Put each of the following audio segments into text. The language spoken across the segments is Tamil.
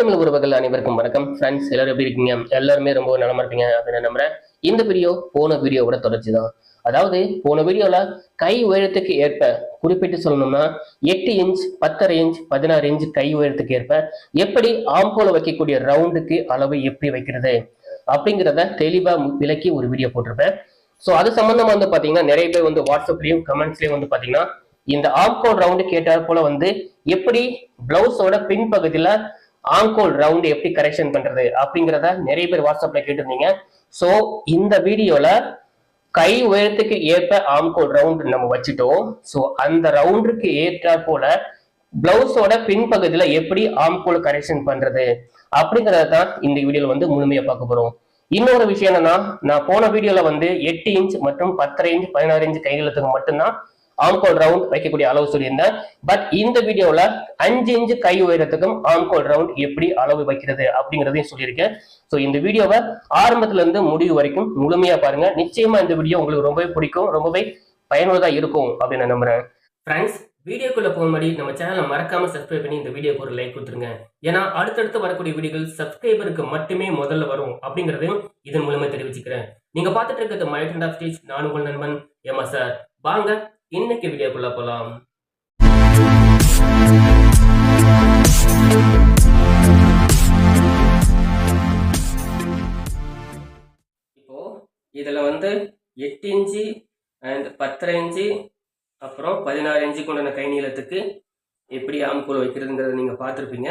தமிழ் உறவுகள் அனைவருக்கும் வணக்கம். ஃப்ரெண்ட்ஸ் எல்லாரும் எப்படி இருக்கீங்க? எல்லாருமே ரொம்ப நலமா இருப்பீங்க அப்படின்னு நம்புறேன். இந்த வீடியோ போன வீடியோவோட தொடர்ச்சி தான். அதாவது போன வீடியோல கை உயரத்துக்கு ஏற்ப குறிப்பிட்டு சொல்லணும்னா எட்டு இன்ச் பத்தரை இன்ச் பதினாறு இன்ச் கை உயரத்துக்கு ஏற்ப எப்படி ஆம்போல வைக்கக்கூடிய ரவுண்டுக்கு அளவு எப்படி வைக்கிறது? அப்படிங்கிறத தெளிவா விளக்கி ஒரு வீடியோ போட்டிருப்பேன். ஸோ அது சம்பந்தமா வந்து பாத்தீங்கன்னா நிறைய பேர் வந்து வாட்ஸ்அப்லயும் கமெண்ட்ஸ்லயும் வந்து பாத்தீங்கன்னா இந்த ஆம்கோல் ரவுண்டு கேட்டால் போல வந்து எப்படி பிளவுஸோட பின்பகுதியில ஆங்கோல் ரவுண்டு எப்படி கரெக்ஷன் பண்றது அப்படிங்கிறத நிறைய பேர் வாட்ஸ்அப்ல கேட்டிருந்தீங்க. ஸோ இந்த வீடியோல கை உயரத்துக்கு ஏற்ப ஆம்கோல் ரவுண்ட் நம்ம வச்சுட்டோம். ஸோ அந்த ரவுண்டுக்கு ஏற்ற போல பிளவுஸோட பின்பகுதியில எப்படி ஆம்கோல் கரெக்ஷன் பண்றது அப்படிங்கறத தான் இந்த வீடியோல வந்து முழுமையா பார்க்க போறோம். இன்னொரு விஷயம் என்னன்னா நான் போன வீடியோல வந்து எட்டு இன்ச் மற்றும் பத்தரை இன்ச் பதினாறு இன்ச் கைகளுக்கு மட்டும்தான் ஆம்கோல் ரவுண்ட் வைக்கக்கூடிய அளவு சொல்லியிருந்தேன். பட் இந்த வீடியோல அஞ்சு இன்ச்சு கை உயரத்துக்கும் ஆம்கோல் ரவுண்ட் எப்படி அளவு வைக்கிறது அப்படிங்கறதையும் சொல்லியிருக்கேன். ஸோ இந்த வீடியோவை ஆரம்பத்துல இருந்து முடிவு வரைக்கும் முழுமையா பாருங்க. நிச்சயமா இந்த வீடியோ உங்களுக்கு ரொம்பவே பிடிக்கும் ரொம்பவே பயனுள்ளதா இருக்கும் அப்படின்னு நான் நம்புறேன். ஃப்ரெண்ட்ஸ் வீடியோக்குள்ள போக முன்னாடி நம்ம சேனலை மறக்காம சப்ஸ்கிரைப் பண்ணி இந்த வீடியோக்கு ஒரு லைக் கொடுத்துருங்க. ஏன்னா அடுத்தடுத்து வரக்கூடிய வீடியோகள் சப்ஸ்கிரைபருக்கு மட்டுமே முதல்ல வரும் அப்படிங்கறதையும் இதன் மூலமா தெரிவிச்சுக்கிறேன். நீங்க பார்த்துட்டு இருக்கிறது மைண்ட் ஆஃப் ஸ்டேஜ் நான் உங்கள் நண்பன் எம் சார். வாங்க இன்னைக்கு வீடியோக்குள்ள போலாம். இப்போ இதுல வந்து எட்டு இன்ச்சு அண்ட் பத்தரை இன்ச்சு அப்புறம் பதினாறு இன்ச்சுக்கு உண்டான கை நீளத்துக்கு எப்படி ஆம்கூல் வைக்கிறதுங்கிறத நீங்க பார்த்துருப்பீங்க.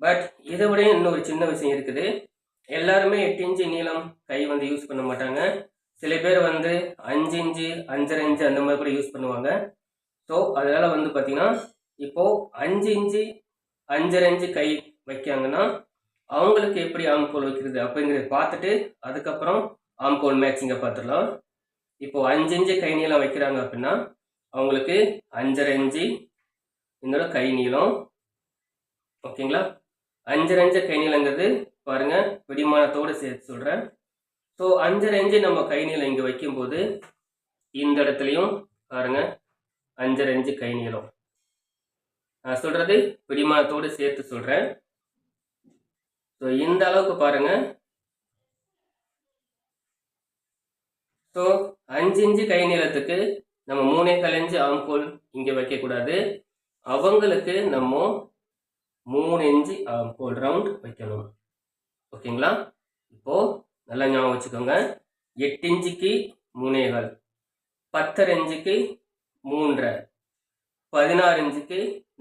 பட் இதை விட இன்னொரு சின்ன விஷயம் இருக்குது. எல்லாருமே எட்டு இன்ச்சு நீளம் கை வந்து யூஸ் பண்ண மாட்டாங்க. சில பேர் வந்து அஞ்சு இன்ச்சு அஞ்சரை இன்ச்சு அந்த மாதிரி கூட யூஸ் பண்ணுவாங்க. ஸோ அதனால் வந்து பார்த்திங்கன்னா இப்போது அஞ்சு இன்ச்சு அஞ்சரை இன்ச்சு கை வைக்காங்கன்னா அவங்களுக்கு எப்படி ஆம்கோல் வைக்கிறது அப்படிங்கிறத பார்த்துட்டு அதுக்கப்புறம் ஆம்கோல் மேட்சிங்கை பார்த்துடலாம். இப்போது அஞ்சு இன்ச்சு கை நீளம் வைக்கிறாங்க அப்படின்னா அவங்களுக்கு அஞ்சரை இன்ச்சு இதோட கை நீளம். ஓகேங்களா அஞ்சரை இன்ச்சு கை நீளங்கிறது பாருங்கள் விடிமானத்தோடு சேர்த்து சொல்கிறேன் ஸோ அஞ்சரை இன்ச்சு நம்ம கை நீளம் இங்கே வைக்கும்போது இந்த இடத்துலையும் பாருங்க அஞ்சரை இன்ச்சு கை நீளம். நான் சொல்கிறது பிடிமானத்தோடு சேர்த்து சொல்கிறேன் ஸோ இந்த அளவுக்கு பாருங்க. ஸோ அஞ்சு இன்ச்சு கை நீளத்துக்கு நம்ம மூணே கால் இன்ச்சு ஆம்கோல் இங்கே வைக்கக்கூடாது. அவங்களுக்கு நம்ம மூணு இன்ச்சு ஆம்கோல் ரவுண்ட் வைக்கணும். ஓகேங்களா இப்போது நல்லா ஞாபகம் வச்சுக்கோங்க. எட்டு இன்ச்சுக்கு முனைகள் பத்தரை இன்ச்சுக்கு மூன்றரை பதினாறு இன்ச்சுக்கு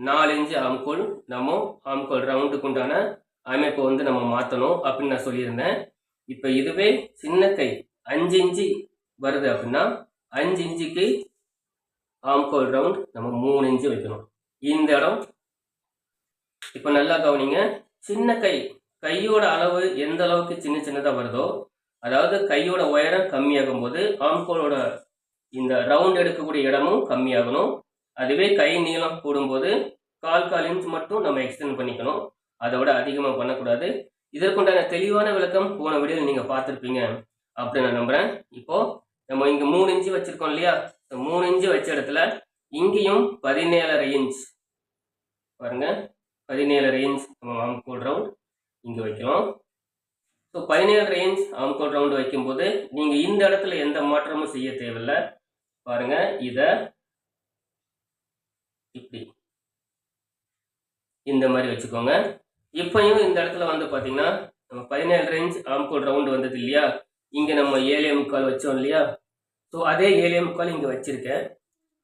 நாலு இன்ச்சு ஆம்கோல் நம்ம ஆம்கோல் ரவுண்டுக்கு உண்டான அமைப்பை வந்து நம்ம மாற்றணும் அப்படின்னு நான் சொல்லியிருந்தேன். இப்போ இதுவே சின்ன கை அஞ்சு இன்ச்சு வருது அப்படின்னா அஞ்சு இன்ச்சுக்கு ஆம்கோல் ரவுண்ட் நம்ம மூணு இன்ச்சு வைக்கணும். இந்த இடம் இப்போ நல்லா கவனிங்க சின்ன கை கையோட அளவு எந்த அளவுக்கு சின்ன சின்னதாக வருதோ அதாவது கையோட உயரம் கம்மியாகும் போது ஆம்கோலோட இந்த ரவுண்ட் எடுக்கக்கூடிய இடமும் கம்மியாகணும். அதுவே கை நீளம் கூடும்போது கால் கால் இன்ச் மட்டும் நம்ம எக்ஸ்டெண்ட் பண்ணிக்கணும். அதை விட அதிகமாக பண்ணக்கூடாது. இதற்குண்டான தெளிவான விளக்கம் போன வீடியோவில் நீங்கள் பார்த்துருப்பீங்க அப்படின்னு நான் நம்புகிறேன் இப்போது நம்ம இங்கே மூணு இன்ச்சு வச்சுருக்கோம் இல்லையா? இந்த மூணு இன்ச்சு வச்ச இடத்துல இங்கேயும் பதினேழரை இன்ச் பாருங்க. பதினேழரை இன்ச் நம்ம ஆம்கோல் ரவுண்ட் இங்கே வைக்கிறோம். ஸோ பதினேழு ரேஞ்ச் ஆம்கோல் ரவுண்டு வைக்கும்போது நீங்கள் இந்த இடத்துல எந்த மாற்றமும் செய்ய தேவையில்லை. பாருங்க இதை இப்படி. இந்த மாதிரி வச்சுக்கோங்க. இப்பயும் இந்த இடத்துல வந்து பார்த்தீங்கன்னா நம்ம பதினேழு ரேஞ்ச் ஆம்கோல் ரவுண்டு வந்தது இல்லையா? இங்கே நம்ம ஏழே முக்கால் வச்சோம் இல்லையா? ஸோ அதே ஏழே முக்கால் இங்கே வச்சிருக்கேன்.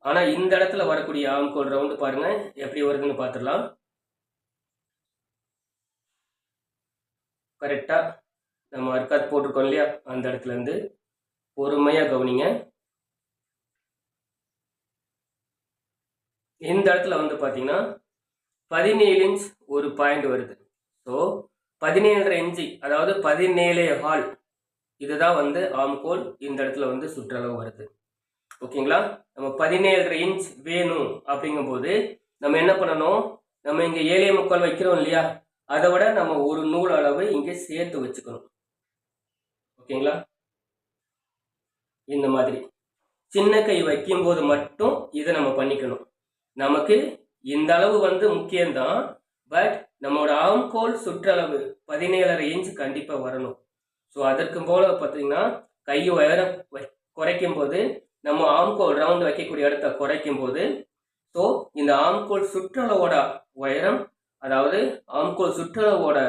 ஆனால் இந்த இடத்துல வரக்கூடிய ஆம்கோல் ரவுண்டு பாருங்கள் எப்படி வருதுன்னு பார்த்துடலாம் கரெக்டாக நம்ம அர்க்காத் போட்டிருக்கோம் இல்லையா? அந்த இடத்துலேருந்து பொறுமையாக கவனிங்க. இந்த இடத்துல வந்து பார்த்தீங்கன்னா பதினேழு இன்ச் ஒரு பாயிண்ட் வருது. ஸோ பதினேழரை இன்ச்சு அதாவது பதினேழே ஹால் இதுதான் வந்து ஆம்கோல் இந்த இடத்துல வந்து சுற்றளவு வருது. ஓகேங்களா? நம்ம பதினேழரை இன்ச் வேணும் அப்படிங்கும்போது நம்ம என்ன பண்ணணும்? நம்ம இங்கே ஏழே முக்கால் வைக்கிறோம் இல்லையா? அதை விட நம்ம ஒரு நூல் அளவு இங்கே சேர்த்து வச்சுக்கணும். ஓகேங்களா? இந்த மாதிரி. சின்ன கை வைக்கும்போது மட்டும் இதை நம்ம பண்ணிக்கணும். நமக்கு இந்த அளவு வந்து முக்கியம்தான். பட் நம்மளோட ஆம்கோல் சுற்றளவு பதினேழரை இன்ச் கண்டிப்பாக வரணும். ஸோ அதற்கு போல பார்த்தீங்கன்னா கை உயரம் வை- குறைக்கும் போது நம்ம ஆம்கோல் ரவுண்ட் வைக்கக்கூடிய இடத்த குறைக்கும் போது ஸோ இந்த ஆம்கோல் சுற்றளவோட உயரம் அதாவது ஆம்கோல் சுற்றளவோட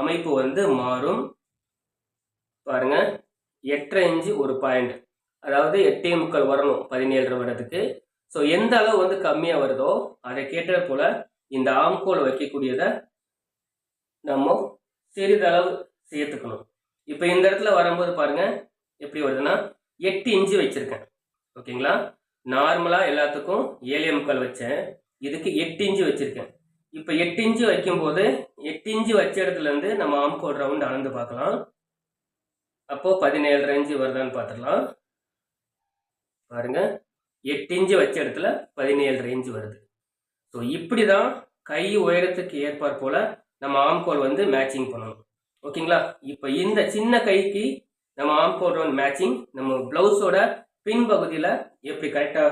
அமைப்பு வந்து மாறும். பாருங்க. எட்டரை இன்ச்சு ஒரு பாயிண்ட். அதாவது எட்டே முக்கால் வரணும் பதினேழு வரதுக்கு ஸோ எந்த அளவு வந்து கம்மியாக வருதோ அதை கேட்டது போல இந்த ஆம்கோல் வைக்கக்கூடியதை நம்ம சிறிதளவு சேர்த்துக்கணும். இப்போ இந்த இடத்துல வரும்போது பாருங்க. எப்படி வருதுன்னா எட்டு இன்ச்சு வச்சுருக்கேன். ஓகேங்களா? நார்மலாக எல்லாத்துக்கும் ஏழே முக்கால் வச்சேன். இதுக்கு எட்டு இன்ச்சு வச்சுருக்கேன். இப்போ எட்டு இன்ச்சு வைக்கும்போது எட்டு இன்ச்சு வச்ச இடத்துல இருந்து நம்ம ஆம்கோல் ரவுண்ட் அளந்து பார்க்கலாம். அப்போது பதினேழு ரேஞ்சு வருதான்னு பார்த்துடலாம். பாருங்க. எட்டு இன்ச்சு வச்ச இடத்துல பதினேழு ரேஞ்சு வருது. ஸோ இப்படி தான் கை உயரத்துக்கு ஏற்பார் போல் நம்ம ஆம்கோல் வந்து மேட்சிங் பண்ணணும். ஓகேங்களா? இப்போ இந்த சின்ன கைக்கு நம்ம ஆம்கோல் ரவுண்ட் மேட்சிங் நம்ம பிளவுஸோட பின் பகுதியில் எப்படி கரெக்டாக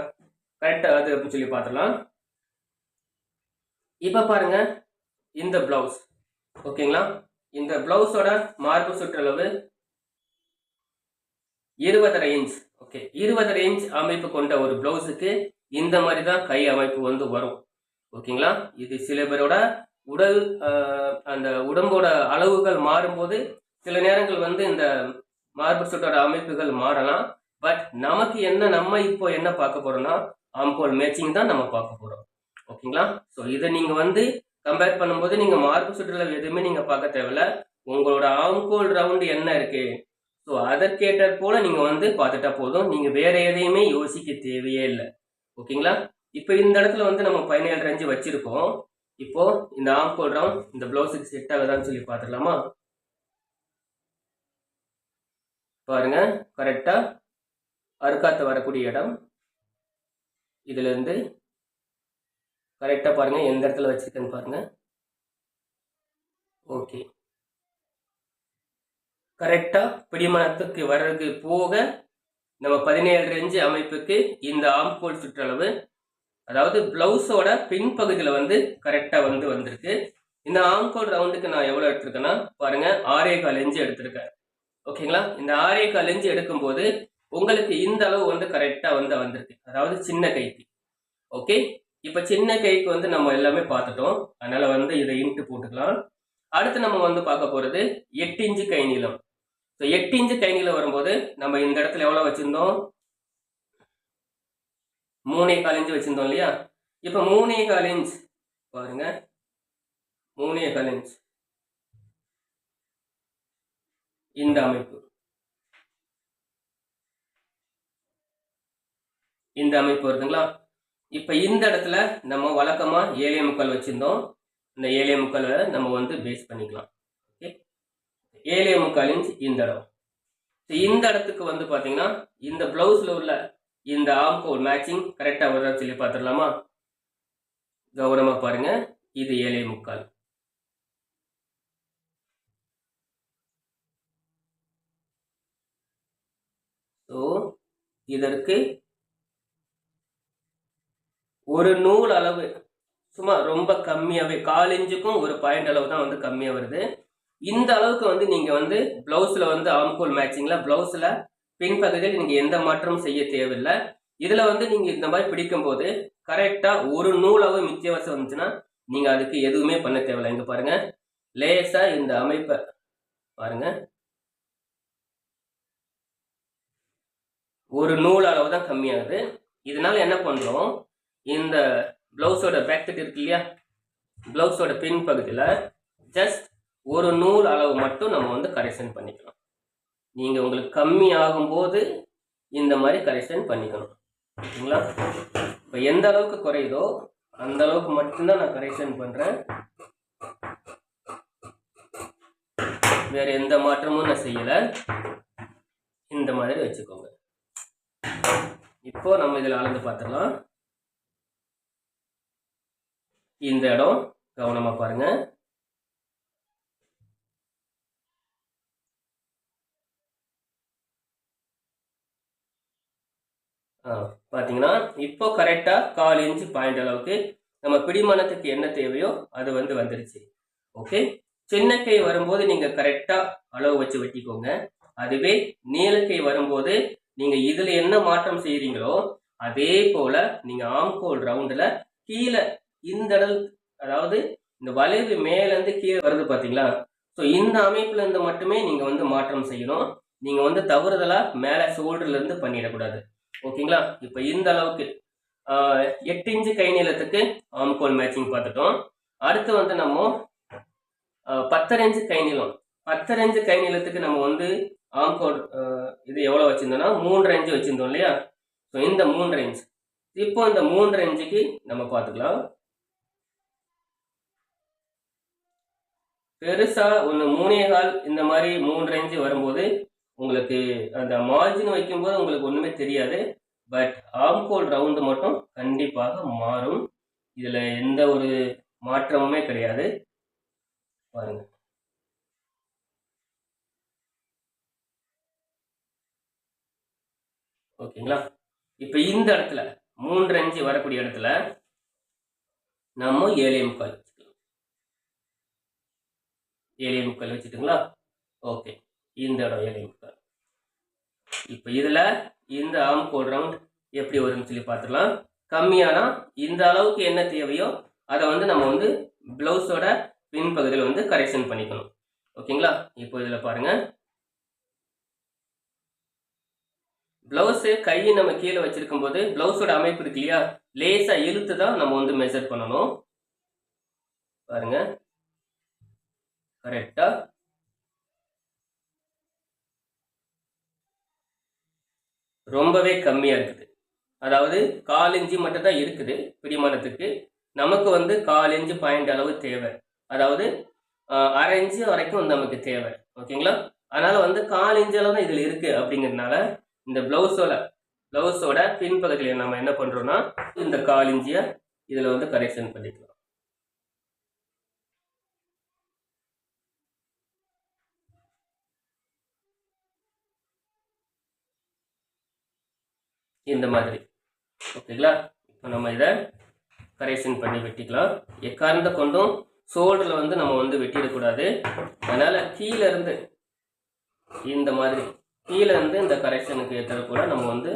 கரெக்டாக அது அப்படின்னு சொல்லி பார்த்துடலாம். இப்போ பாருங்க இந்த பிளவுஸ் ஓகேங்களா? இந்த பிளவுஸோட மார்பு சுற்றளவு இருபதரை இன்ச் ஓகே இருபதரை இன்ச் அமைப்பு கொண்ட ஒரு பிளவுஸுக்கு இந்த மாதிரி தான் கை அமைப்பு வந்து வரும். ஓகேங்களா? இது சில பேரோட உடல் அந்த உடம்போட அளவுகள் மாறும்போது சில நேரங்கள் வந்து இந்த மார்பு சுற்றோட அமைப்புகள் மாறலாம். பட் நமக்கு என்ன நம்ம இப்போ என்ன பார்க்க போறோம்னா ஆம்கோல் மேட்சிங் தான் நம்ம பார்க்க போறோம். ஓகேங்களா? ஸோ இதை நீங்க வந்து கம்பேர் பண்ணும்போது நீங்க மார்க் சுற்றுலா எதுவுமே நீங்க பார்க்க தேவையில்ல. உங்களோட ஆங்கோல் ரவுண்டு என்ன இருக்கு? ஸோ அதற்கேற்ற போல நீங்க வந்து பார்த்துட்டா போதும். நீங்க வேற எதையுமே யோசிக்க தேவையே இல்லை. ஓகேங்களா? இப்போ இந்த இடத்துல வந்து நம்ம பதினேழு ரஞ்சு வச்சிருக்கோம். இப்போ இந்த ஆம்கோல் ரவுண்ட் இந்த பிளவுஸுக்கு செட் ஆகுதான்னு சொல்லி பார்த்துடலாமா? பாருங்க கரெக்டா அறுக்காத்து வரக்கூடிய இடம். இதுல கரெக்டாக பாருங்கள் எந்த இடத்துல வச்சுருக்கேன்னு பாருங்கள் ஓகே கரெக்டாக பிடிமானத்துக்கு வர்றதுக்கு போக நம்ம பதினேழு ரேஞ்சு அமைப்புக்கு இந்த ஆம்கோல் சுற்றளவு அதாவது பிளவுஸோட பின்பகுதியில் வந்து கரெக்டாக வந்து வந்திருக்கு. இந்த ஆம்கோல் ரவுண்டுக்கு நான் எவ்வளோ எடுத்திருக்கேன்னா பாருங்க ஆரே கால் இன்ச்சு எடுத்திருக்கேன் ஓகேங்களா இந்த ஆரே கால் இன்ச்சு எடுக்கும்போது உங்களுக்கு இந்த அளவு வந்து கரெக்டாக வந்து வந்திருக்கு. அதாவது சின்ன கைக்கு. ஓகே இப்போ சின்ன கைக்கு வந்து நம்ம எல்லாமே பார்த்துட்டோம். அதனால வந்து இதை இன்ட்டு போட்டுக்கலாம். அடுத்து நம்ம வந்து பார்க்க போகிறது எட்டு இன்ச்சு கை நீளம். ஸோ எட்டு இன்ச்சு கை நீளம் வரும்போது நம்ம இந்த இடத்துல எவ்வளோ வச்சுருந்தோம்? மூணே கால் இன்ச்சு வச்சுருந்தோம் இல்லையா? இப்போ மூணே கால் இன்ச் பாருங்க. மூணே கால் இன்ச். இந்த அமைப்பு. இந்த அமைப்பு வருதுங்களா? இப்போ இந்த இடத்துல நம்ம வழக்கமா ஏழே முக்கால் வச்சிருந்தோம். இந்த ஏழே முக்கால் நம்ம வந்து பேஸ் பண்ணிக்கலாம். ஓகே ஏழே முக்கால் இன்ச் இந்த இடம். இந்த இடத்துக்கு வந்து பாத்தீங்கன்னா இந்த பிளவுஸ்ல உள்ள இந்த ஆம்கோல் மேட்சிங் கரெக்டாக வருதா சொல்லி பார்த்துடலாமா கவனமாக பாருங்க. இது ஏழே முக்கால். ஸோ இதற்கு ஒரு நூல் அளவு சும்மா ரொம்ப கம்மியாகவே கால் ஒரு பாயிண்ட் அளவு தான் வந்து கம்மியாக வருது. இந்த அளவுக்கு வந்து நீங்கள் வந்து ப்ளவுஸில் வந்து ஆம்கோல் மேட்சிங்கில் ப்ளவுஸில் பின்பகுதியில் நீங்கள் எந்த மாற்றமும் செய்ய தேவையில்லை. இதில் வந்து நீங்கள் இந்த மாதிரி பிடிக்கும்போது கரெக்டாக ஒரு நூலாவது மிச்சவசம் வந்துச்சுன்னா நீங்கள் அதுக்கு எதுவுமே பண்ண தேவையில்லை. இங்கே பாருங்கள் லேசாக இந்த அமைப்பை பாருங்க. ஒரு நூல் அளவு தான் கம்மியாகுது. இதனால என்ன பண்ணுறோம் இந்த ப்ளவுஸோட பேக்கெட் இருக்கு இல்லையா? ப்ளவுஸோட பின் பகுதியில் ஜஸ்ட் ஒரு நூல் அளவு மட்டும் நம்ம வந்து கரெக்ஷன் பண்ணிக்கலாம். நீங்கள் உங்களுக்கு கம்மி ஆகும்போது இந்த மாதிரி கரெக்ஷன் பண்ணிக்கணும். ஓகேங்களா இப்போ எந்த அளவுக்கு குறையுதோ அந்த அளவுக்கு மட்டும்தான் நான் கரெக்ஷன் பண்ணுறேன் வேறு எந்த மாற்றமும் நான் செய்யலை. இந்த மாதிரி வச்சுக்கோங்க. இப்போ நம்ம இதில் அளந்து பார்த்துக்கலாம் இந்த இடம் கவனமா பாருங்க. ஆ, பாத்தீங்கன்னா இப்போ கரெக்டா கால் இன்ச்சு பாயிண்ட் அளவுக்கு நம்ம பிடிமானத்துக்கு என்ன தேவையோ அது வந்து வந்துருச்சு. ஓகே சின்ன கை வரும்போது நீங்க கரெக்டா அளவு வச்சு வெட்டிக்கோங்க. அதுவே நீலக்கை வரும்போது நீங்க இதுல என்ன மாற்றம் செய்யறீங்களோ அதே போல நீங்க ஆம்கோல் ரவுண்டில் கீழே இந்த அளவுக்கு அதாவது இந்த வளைவு மேலேருந்து கீழே வருது பார்த்தீங்களா ஸோ இந்த அமைப்புல இருந்து மட்டுமே நீங்கள் வந்து மாற்றம் செய்யணும். நீங்கள் வந்து தவறுதலாக மேலே ஷோல்டர்லேருந்து பண்ணிடக்கூடாது. ஓகேங்களா? இப்போ இந்த அளவுக்கு. எட்டு இன்ச்சு கை நீளத்துக்கு ஆம்கோல் மேட்சிங் பார்த்துட்டோம். அடுத்து வந்து நம்ம பத்தரை இன்ச்சு கை நீளம். பத்தரை இன்ச்சு கை நீளத்துக்கு நம்ம வந்து ஆம்கோல் இது எவ்வளோ வச்சுருந்தோம்னா மூன்றரை இன்ச்சு வச்சுருந்தோம் இல்லையா? ஸோ இந்த மூன்றரை இன்ச் இப்போ இந்த மூன்றரை இன்ச்சுக்கு நம்ம பார்த்துக்கலாம். பெருசாக ஒன்று மூணே கால் இந்த மாதிரி மூன்று இன்ச்சு வரும்போது உங்களுக்கு அந்த மார்ஜின் வைக்கும்போது உங்களுக்கு ஒன்றுமே தெரியாது. பட் ஆம்கோல் ரவுண்டு மட்டும் கண்டிப்பாக மாறும். இதில் எந்த ஒரு மாற்றமுமே கிடையாது. பாருங்க. ஓகேங்களா? இப்போ இந்த இடத்துல மூன்று அஞ்சு வரக்கூடிய இடத்துல நம்ம ஏழே முக்கால். ஏழை முக்கால் வச்சுட்டுங்களா? ஓகே. இந்த இடம் ஏழை முக்கால் இப்போ இதில் இந்த ஆம் கோட் ரவுண்ட் எப்படி வரும்னு சொல்லி பார்த்துக்கலாம் கம்மியானா இந்த அளவுக்கு என்ன தேவையோ அதை வந்து நம்ம வந்து ப்ளவுஸோட பின்பகுதியில் வந்து கரெக்ஷன் பண்ணிக்கணும். ஓகேங்களா? இப்போ இதில் பாருங்கள் பிளவுஸு கையை நம்ம கீழே வச்சிருக்கும் போது பிளவுஸோட அமைப்பு இருக்கு இல்லையா? லேசாக இழுத்து தான் நம்ம வந்து மெஷர் பண்ணணும். பாருங்கள் கரெக்டா? ரொம்பவே கம்மியா இருக்குது. அதாவது கால் இஞ்சி மட்டும் தான் இருக்குது பிடிமானத்துக்கு. நமக்கு வந்து கால் இஞ்சி பாயிண்ட் அளவு தேவை. அதாவது ஆஹ், அரை இன்ச்சு வரைக்கும் நமக்கு தேவை. ஓகேங்களா? அதனால வந்து கால் இன்ச்சு அளவு தான் இதில் இருக்கு அப்படிங்கிறதுனால இந்த பிளவுஸோட பிளவுஸோட பின்பகுதியில் நம்ம என்ன பண்றோம்னா இந்த கால் இஞ்சியை இதில் வந்து கரெக்ஷன் பண்ணிக்கலாம். இந்த மாதிரி. ஓகேங்களா? இப்போ நம்ம இதை கரெக்ஷன் பண்ணி வெட்டிக்கலாம். எக்காரந்த கொண்டும் ஷோல்டரில் வந்து நம்ம வந்து வெட்டிடக்கூடாது. அதனால் கீழேருந்து இந்த மாதிரி கீழேருந்து இந்த கரெக்ஷனுக்கு ஏற்றது கூட நம்ம வந்து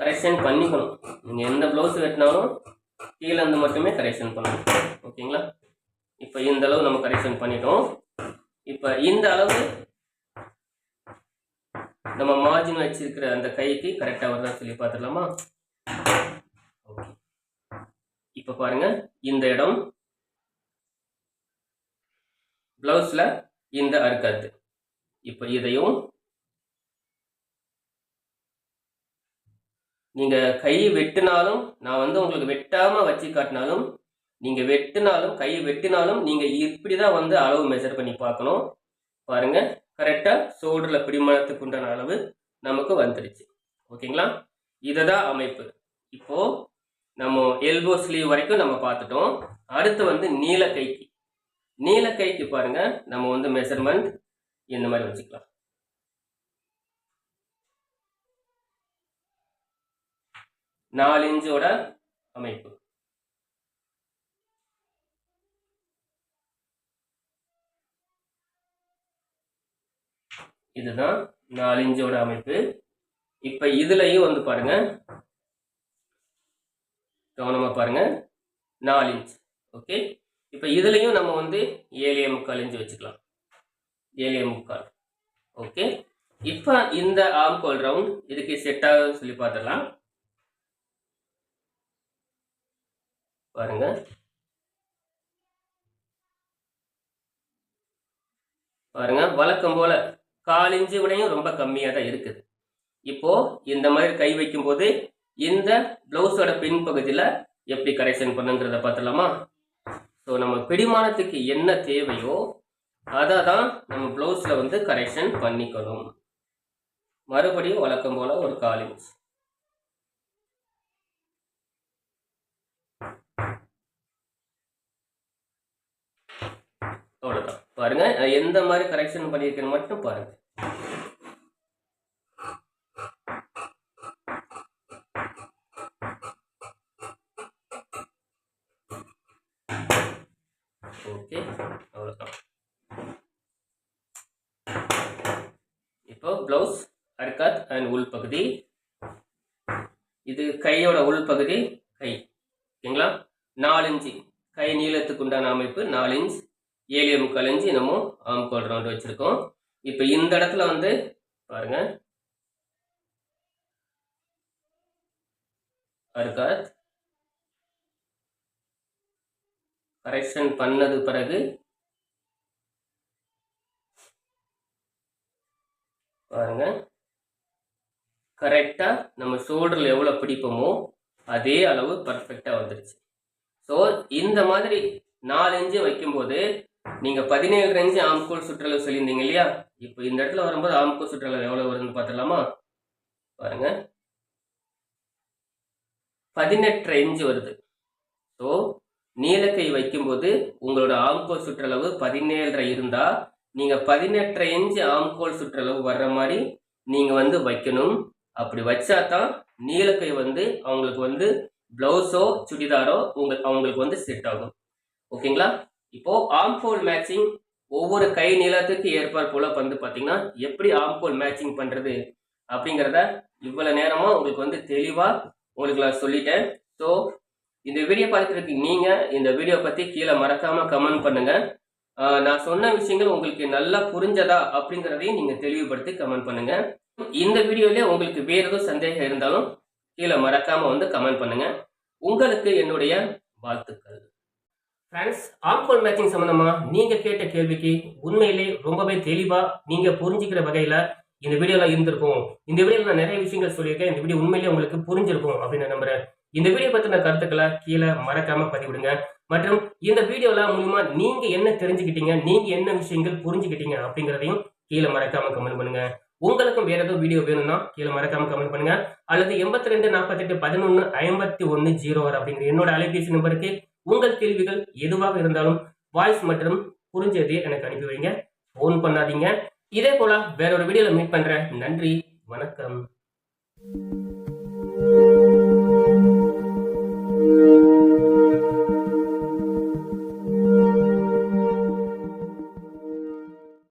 கரெக்ஷன் பண்ணிக்கணும். நீங்கள் எந்த ப்ளவுஸ் வெட்டினாலும் கீழேருந்து மட்டுமே கரெக்ஷன் பண்ணணும். ஓகேங்களா? இப்போ இந்த அளவு நம்ம கரெக்ஷன் பண்ணிட்டோம். இப்போ இந்த அளவு நம்ம மார்ஜின் வச்சிருக்கிற அந்த கைக்கு கரெக்டாக வருதா சொல்லி பார்த்துடலாமா? ஓகே இப்போ பாருங்க. இந்த இடம் பிளவுஸ்ல இந்த அறுக்கத்து இப்போ இதையும் நீங்க கை வெட்டினாலும் நான் வந்து உங்களுக்கு வெட்டாம வச்சு காட்டினாலும் நீங்க வெட்டினாலும் கை வெட்டினாலும் நீங்க இப்படிதான் வந்து அளவு மெஷர் பண்ணி பார்க்கணும். பாருங்க. கரெக்டாக ஷோல்டர்ல பிடிமானத்துக்கு உண்டான அளவு நமக்கு வந்துடுச்சு ஓகேங்களா? இதுதான் அமைப்பு. இப்போது நம்ம எல்போ ஸ்லீவ் வரைக்கும் நம்ம பார்த்துட்டோம். அடுத்து வந்து நீல கைக்கு. நீல கைக்கு பாருங்க. நம்ம வந்து மெஷர்மெண்ட் இந்த மாதிரி வச்சுக்கலாம். நாலு இன்ச்சோட அமைப்பு. இதுதான் நாலு இன்ச்சோட அமைப்பு. இப்ப இதுலயும் வந்து பாருங்க. கவனமா பாருங்க. நாலு இன்ச் ஓகே இப்ப இதுலயும் நம்ம வந்து ஏழே முக்கால் இன்ச் வச்சுக்கலாம். ஏழே முக்கால். ஓகே இப்ப இந்த ஆம்கோல் ரவுண்ட் இதுக்கு செட் ஆகும் சொல்லி பார்த்துடலாம். பாருங்க. பாருங்க. வழக்கம் போல கால் இன்ச்சு விடையும் ரொம்ப கம்மியாக தான் இருக்குது. இப்போ இந்த மாதிரி கை வைக்கும்போது இந்த பிளவுஸோட பின்பகுதியில் எப்படி கரெக்ஷன் பண்ணுங்கிறத பார்த்துலாமா ஸோ நம்ம பிடிமானத்துக்கு என்ன தேவையோ அதை தான் நம்ம பிளவுஸில் வந்து கரெக்ஷன் பண்ணிக்கணும். மறுபடியும் வழக்கம் போல ஒரு கால் இன்ச் அவ்வளோதான் பாருங்க எந்த மாதிரி கரெக்ஷன் பண்ணியிருக்கேன்னு மட்டும் பாருங்க. ஓகே அவ்வளோதான் இப்போ ப்ளவுஸ் அர்காத் அண்ட் உள் பகுதி. இது கையோட உள் பகுதி கை. ஓகேங்களா? நாலு இன்ச்சு. கை நீளத்துக்கு உண்டான அமைப்பு நாலு இன்ச். ஏழு முக்கால் இன்ச்சு நம்ம ஆம்கோல் ரவுண்ட் வச்சுருக்கோம். இப்போ இந்த இடத்துல வந்து பாருங்க. அர்காத் கரெக்ஷன் பண்ணது பிறகு பாருங்க. கரெக்டாக நம்ம ஷோல்டரில் எவ்வளோ பிடிப்போமோ அதே அளவு பர்ஃபெக்டாக வந்துருச்சு. ஸோ இந்த மாதிரி நாலு இன்ச்சு வைக்கும்போது நீங்கள் பதினேழு ரேஞ்சு ஆம்கோல் சுற்றளவு சொல்லியிருந்தீங்க இல்லையா? இப்போ இந்த இடத்துல வரும்போது ஆம்கோல் சுற்றளவு எவ்வளோ வருதுன்னு பார்த்துடலாமா? பாருங்க. பதினெட்டு ரேஞ்சு வருது. ஸோ நீலக்கை வைக்கும்போது உங்களோட ஆம்கோல் சுற்றளவு பதினேழரை இருந்தால் நீங்கள் பதினெட்டரை இன்ச்சு ஆம்கோல் சுற்றளவு வர்ற மாதிரி நீங்கள் வந்து வைக்கணும். அப்படி வச்சா தான் நீலக்கை வந்து அவங்களுக்கு வந்து ப்ளவுஸோ சுடிதாரோ உங்கள் அவங்களுக்கு வந்து செட் ஆகும். ஓகேங்களா? இப்போ ஆம்கோல் மேட்சிங் ஒவ்வொரு கை நீளத்துக்கு ஏற்பாடு போல வந்து பார்த்தீங்கன்னா எப்படி ஆம்கோல் மேட்சிங் பண்ணுறது அப்படிங்கிறத இவ்வளோ நேரமாக உங்களுக்கு வந்து தெளிவாக உங்களுக்கு நான் சொல்லிட்டேன். ஸோ இந்த வீடியோ பார்த்துட்டு நீங்கள் இந்த வீடியோ பற்றி கீழே மறக்காமல் கமெண்ட் பண்ணுங்கள் நான் சொன்ன விஷயங்கள் உங்களுக்கு நல்லா புரிஞ்சதா அப்படிங்கிறதையும் நீங்கள் தெளிவுபடுத்தி கமெண்ட் பண்ணுங்கள் இந்த வீடியோல உங்களுக்கு வேற எதுவும் சந்தேகம் இருந்தாலும் கீழே மறக்காம வந்து கமெண்ட் பண்ணுங்க. உங்களுக்கு என்னுடைய வாழ்த்துக்கள். ஃப்ரெண்ட்ஸ் ஆம்கோல் மேட்சிங் சம்மந்தமாக நீங்கள் கேட்ட கேள்விக்கு உண்மையிலே ரொம்பவே தெளிவாக நீங்கள் புரிஞ்சுக்கிற வகையில் இந்த வீடியோலாம் இருந்திருக்கும். இந்த வீடியோவில் நான் நிறைய விஷயங்கள் சொல்லியிருக்கேன். இந்த வீடியோ உண்மையிலேயே உங்களுக்கு புரிஞ்சிருக்கும் அப்படின்னு நம்புகிறேன் இந்த வீடியோ பற்றின கருத்துக்களை கீழே மறக்காமல் பதிவிடுங்க. மற்றும் இந்த வீடியோலாம் மூலிமா நீங்கள் என்ன தெரிஞ்சுக்கிட்டீங்க நீங்கள் என்ன விஷயங்கள் புரிஞ்சுக்கிட்டீங்க அப்படிங்கிறதையும் கீழே மறக்காமல் கமெண்ட் பண்ணுங்க. உங்களுக்கும் வேற ஏதோ வீடியோ வேணும்னா கீழே மறக்காம கமெண்ட் பண்ணுங்க. அல்லது எண்பத்தி ரெண்டு நாற்பத்தெட்டு பதினொன்று ஐம்பத்தி ஒன்று ஜீரோ ஆறு அப்படிங்கிற என்னோட அலைபேசி நம்பருக்கு உங்கள் கேள்விகள் எதுவாக இருந்தாலும் வாய்ஸ் மற்றும் புரிஞ்சது எனக்கு அனுப்பி வைங்க. ஃபோன் பண்ணாதீங்க. இதே போல வேற ஒரு வீடியோல மீட் பண்றேன் நன்றி வணக்கம்.